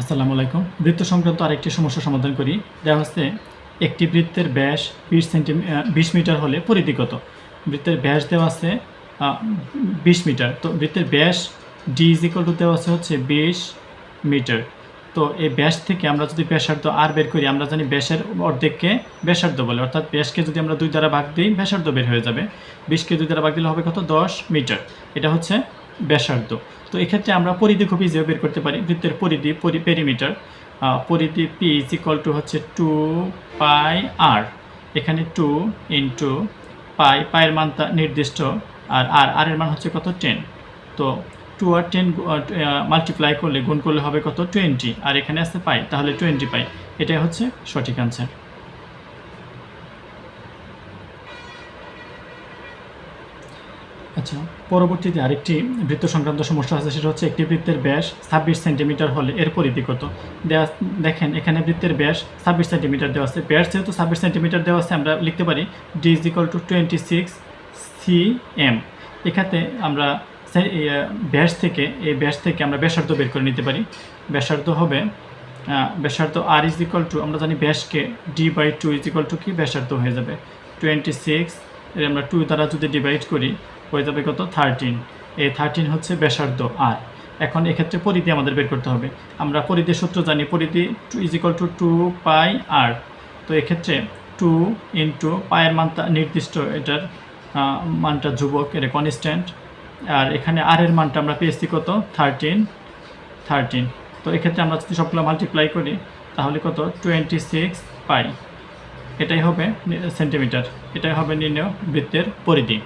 আসসালামু আলাইকুম। বৃত্ত সংক্রান্ত আরেকটি সমস্যা সমাধান করি। দেওয়া হচ্ছে, একটি বৃত্তের ব্যাস বিশ সেন্টিমি বিশ মিটার হলে পরিধি কত বৃত্তের ব্যাস দেওয়া আছে বিশ মিটার। তো বৃত্তের ব্যাস ডি ইজ ইকুয়াল টু দেওয়া আছে হচ্ছে বিশ মিটার। তো এই ব্যাস থেকে আমরা যদি ব্যাসার্ধ আর বের করি, আমরা জানি ব্যাসের অর্ধেককে ব্যাসার্ধ বলে। অর্থাৎ ব্যাসকে যদি আমরা দুই দ্বারা ভাগ দিই, ব্যাসার্ধ বের হয়ে যাবে। বিশকে দুই দ্বারা ভাগ দিলে হবে কত? দশ মিটার। এটা হচ্ছে ব্যাসার্ধ। তো এক্ষেত্রে আমরা পরিধি খুব ইজিও বের করতে পারি। বৃত্তের পরিধি, পরি পেরিমিটার পরিধি পি ইজ ইকুয়াল টু হচ্ছে টু পাই আর এখানে টু ইন্টু পাই পায়ের মান তা নির্দিষ্ট আর আর আর এর মান হচ্ছে কত? টেন তো টু আর টেন মাল্টিপ্লাই করলে, গুণ করলে হবে কত? টোয়েন্টি আর এখানে আসতে পাই তাহলে টোয়েন্টি পাই এটাই হচ্ছে সঠিক আনসার আচ্ছা পরবর্তীতে আরেকটি বৃত্ত সংক্রান্ত সমস্যা আছে, সেটা হচ্ছে একটি বৃত্তের ব্যাস ছাব্বিশ সেন্টিমিটার হলে এর পরিধি কত? দেওয়া দেখেন, এখানে বৃত্তের ব্যাস ছাব্বিশ সেন্টিমিটার দেওয়া আছে। ব্যাস যেহেতু ছাব্বিশ সেন্টিমিটার দেওয়া আছে, আমরা লিখতে পারি D is equal to twenty six C M এখানে আমরা ব্যাস থেকে এই ব্যাস থেকে আমরা ব্যাসার্ধ বের করে নিতে পারি। ব্যাসার্ধ হবে ব্যাসার্ধ আর ইজ ইকুয়াল টু আমরা জানি ব্যাসকে D by two is equal to কি? ব্যাসার্ধ হয়ে যাবে। টোয়েন্টি সিক্স আমরা টু দ্বারা যদি ডিভাইড করি হয়ে যাবে কত? থার্টিন এই থার্টিন হচ্ছে ব্যাসার্ধ আর এখন এক্ষেত্রে পরিধি আমাদের বের করতে হবে। আমরা পরিধির সূত্র জানি, পরিধি two is equal to two pi r তো এক্ষেত্রে টু ইন্টু পায়ের মানটা নির্দিষ্ট, এটার মানটা যুবক এটা কনস্ট্যান্ট আর এখানে আর এর মানটা আমরা পেয়েছি কত? থার্টিন থার্টিন তো এক্ষেত্রে আমরা যদি সবগুলো মাল্টিপ্লাই করি, তাহলে কত? টোয়েন্টি সিক্স পাই এটাই হবে সেন্টিমিটার এটাই হবে নির্ণয় বৃত্তের পরিধি।